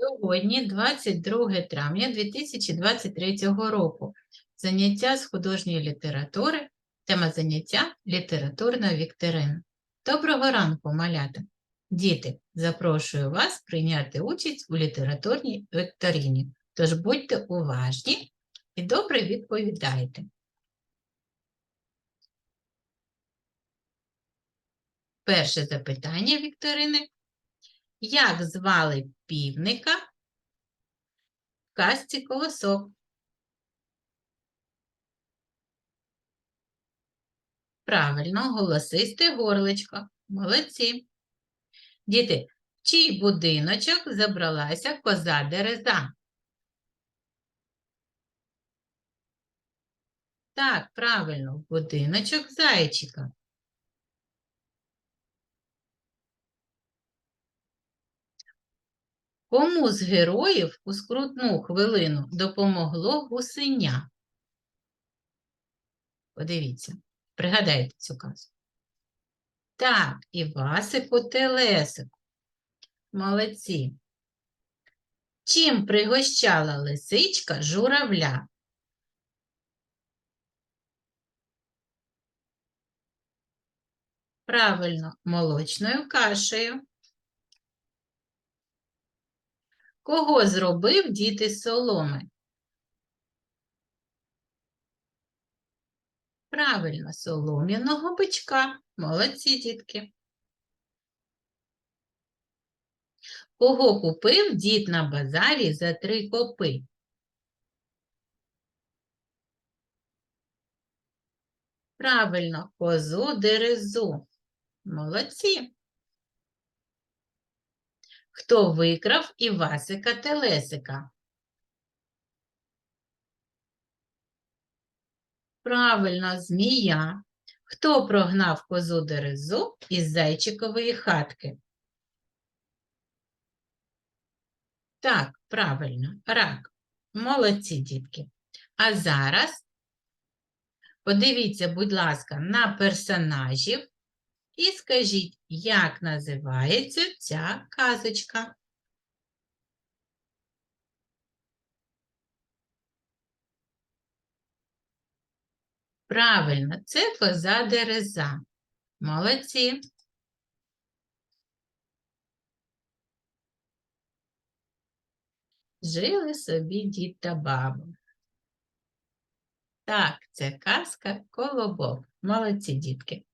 Сьогодні 22 травня 2023 року. Заняття з художньої літератури. Тема заняття літературна вікторина. Доброго ранку, малята! Діти, запрошую вас прийняти участь у літературній вікторині. Тож будьте уважні і добре відповідайте. Перше запитання вікторини. Як звали півника в казці колосок? Правильно, голосисте горличко. Молодці. Діти, в чий будиночок забралася коза дереза? Так, правильно, в будиночок зайчика. Кому з героїв у скрутну хвилину допомогло гусеня? Подивіться, пригадайте цю казку. Так, Івасику Телесику. Молодці. Чим пригощала лисичка журавля? Правильно, молочною кашею. Кого зробив діти з соломи? Правильно, солом'яного бичка. Молодці, дітки. Кого купив дід на базарі за три копи? Правильно, козу дерезу. Молодці. Хто викрав Івасика Телесика? Правильно, змія. Хто прогнав козу дерезу із зайчикової хатки? Так, правильно, рак. Молодці, дітки. А зараз подивіться, будь ласка, на персонажів і скажіть, як називається ця казочка? Правильно, це коза дереза. Молодці. Жили собі дід та баба. Так, це казка колобок. Молодці, дітки.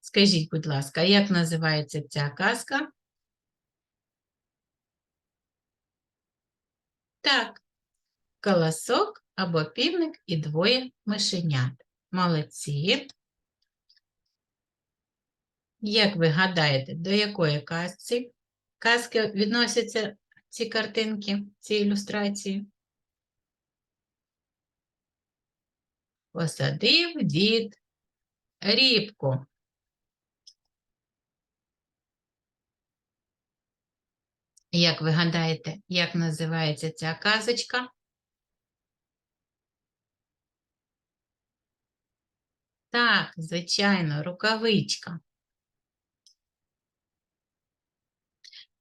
Скажіть, будь ласка, як називається ця казка? Так, колосок або півник і двоє мишенят. Молодці. Як ви гадаєте, до якої казці? Казки відносяться ці картинки, ці ілюстрації? Посадив дід рібку. Як ви гадаєте, як називається ця казочка? Так, звичайно, рукавичка.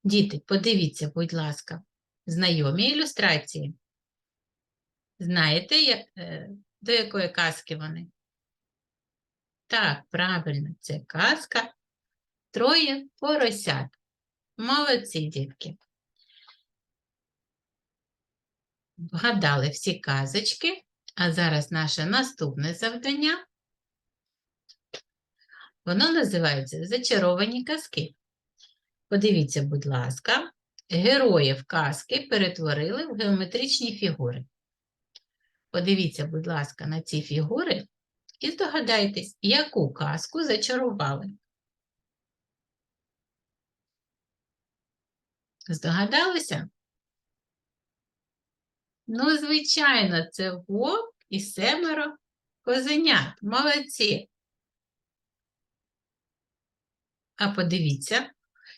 Діти, подивіться, будь ласка, знайомі ілюстрації. Знаєте, я- е, до якої казки вони? Так, правильно, це казка Троє поросят. Молодці, дітки. Вгадали всі казочки, а зараз наше наступне завдання. Воно називається Зачаровані казки. Подивіться, будь ласка, героїв казки перетворили в геометричні фігури. Подивіться, будь ласка, на ці фігури і здогадайтесь, яку казку зачарували. Здогадалися? Ну, звичайно, це вовк і семеро козенят. Молодці. А подивіться,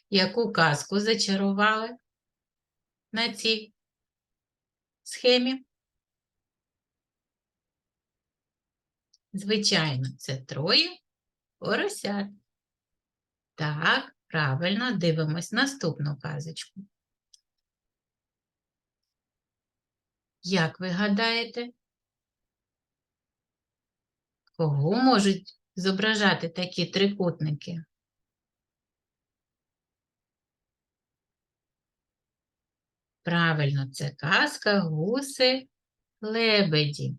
яку казку зачарували на цій схемі. Звичайно, це троє поросят. Так, Правильно дивимось наступну казочку. Як ви гадаєте, кого можуть зображати такі трикутники? Правильно, це казка, гуси, лебеді.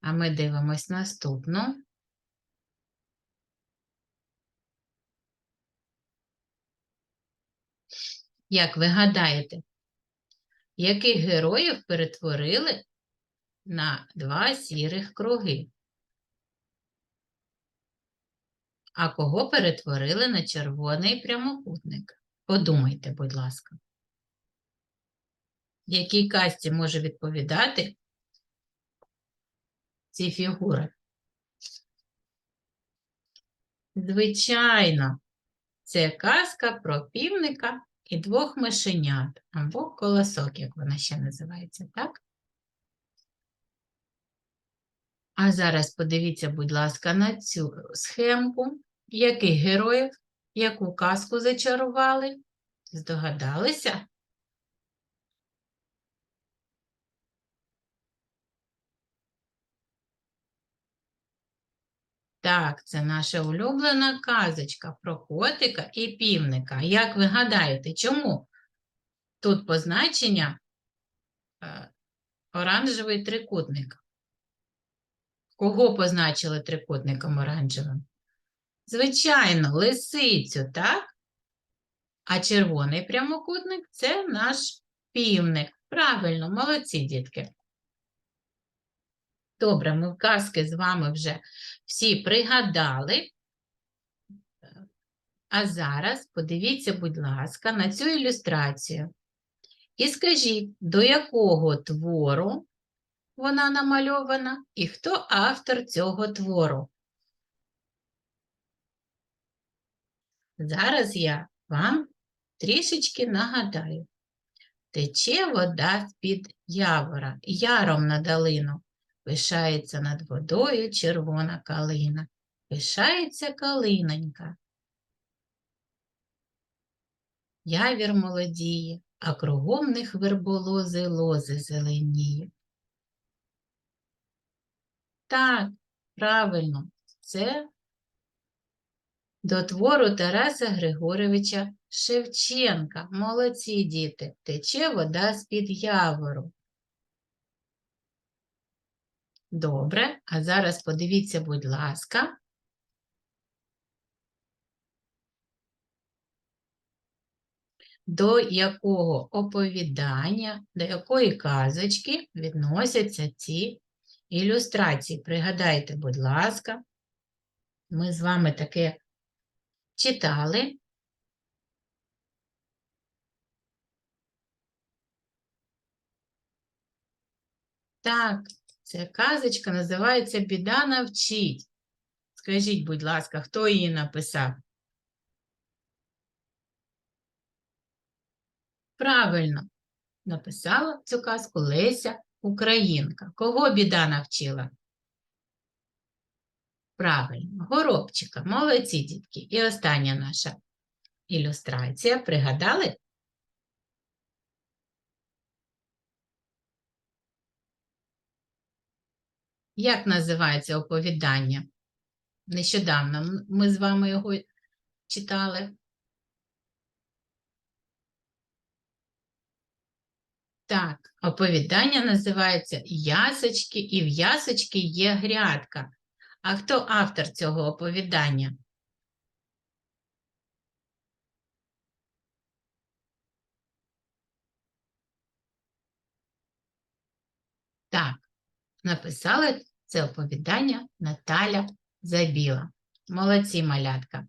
А ми дивимось наступну. Як ви гадаєте, яких героїв перетворили на два сірих круги? А кого перетворили на червоний прямокутник? Подумайте, будь ласка. Якій казці може відповідати ці фігури? Звичайно, це казка про півника і двох мишенят, або колосок, як вона ще називається, так? А зараз подивіться, будь ласка, на цю схемку. Яких героїв, яку казку зачарували? Здогадалися? Так, це наша улюблена казочка про котика і півника. Як ви гадаєте, чому тут позначення е, оранжевий трикутник? Кого позначили трикутником оранжевим? Звичайно, лисицю, так? А червоний прямокутник це наш півник. Правильно, молодці, дітки. Добре, ми казки з вами вже всі пригадали. А зараз подивіться, будь ласка, на цю ілюстрацію. І скажіть, до якого твору вона намальована і хто автор цього твору? Зараз я вам трішечки нагадаю. Тече вода з-під явора, яром на долину. Пишається над водою червона калина. Пишається калинонька. Явір молодіє, а кругом них верболози лози зеленіє. Так, правильно, це до твору Тараса Григоровича Шевченка. Молодці діти, тече вода з-під явору. Добре, а зараз подивіться, будь ласка. До якого оповідання, до якої казочки відносяться ці ілюстрації? Пригадайте, будь ласка, ми з вами таке читали. Так, ця казочка називається Біда навчить. Скажіть, будь ласка, хто її написав? Правильно, написала цю казку Леся Українка. Кого біда навчила? Правильно, горобчика. Молодці дітки. І остання наша ілюстрація. Пригадали? Як називається оповідання? Нещодавно ми з вами його читали. Так, оповідання називається Ясочки і в ясочки є грядка. А хто автор цього оповідання? Так, написала це оповідання Наталя Забіла. Молодці, малятка.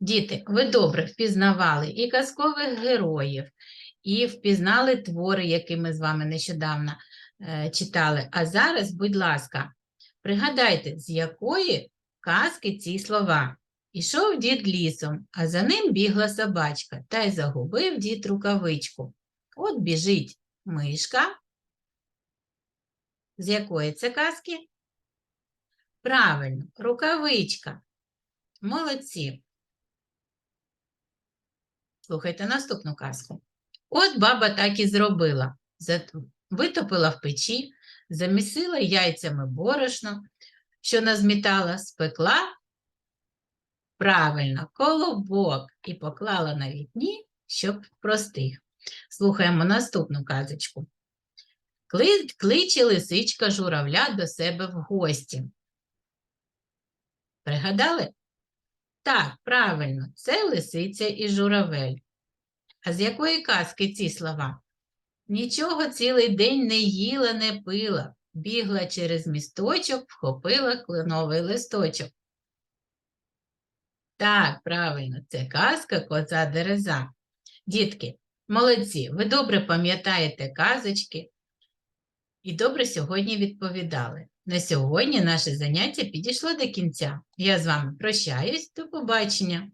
Діти, ви добре впізнавали і казкових героїв, і впізнали твори, які ми з вами нещодавно е, читали. А зараз, будь ласка, пригадайте, з якої казки ці слова. Ішов дід лісом, а за ним бігла собачка, та й загубив дід рукавичку. От біжить мишка. З якої це казки? Правильно, рукавичка. Молодці. Слухайте наступну казку. От баба так і зробила. Витопила в печі, замісила яйцями борошно, що назмітала, спекла правильно колобок і поклала на вікні, щоб простих. Слухаємо наступну казочку. Кличе лисичка журавля до себе в гості. Пригадали? Так, правильно, це лисиця і журавель. А з якої казки ці слова? Нічого цілий день не їла, не пила, бігла через місточок, вхопила кленовий листочок. Так, правильно, це казка коза дереза. Дітки, молодці, ви добре пам'ятаєте казочки і добре сьогодні відповідали. На сьогодні наше заняття підійшло до кінця. Я з вами прощаюсь, до побачення.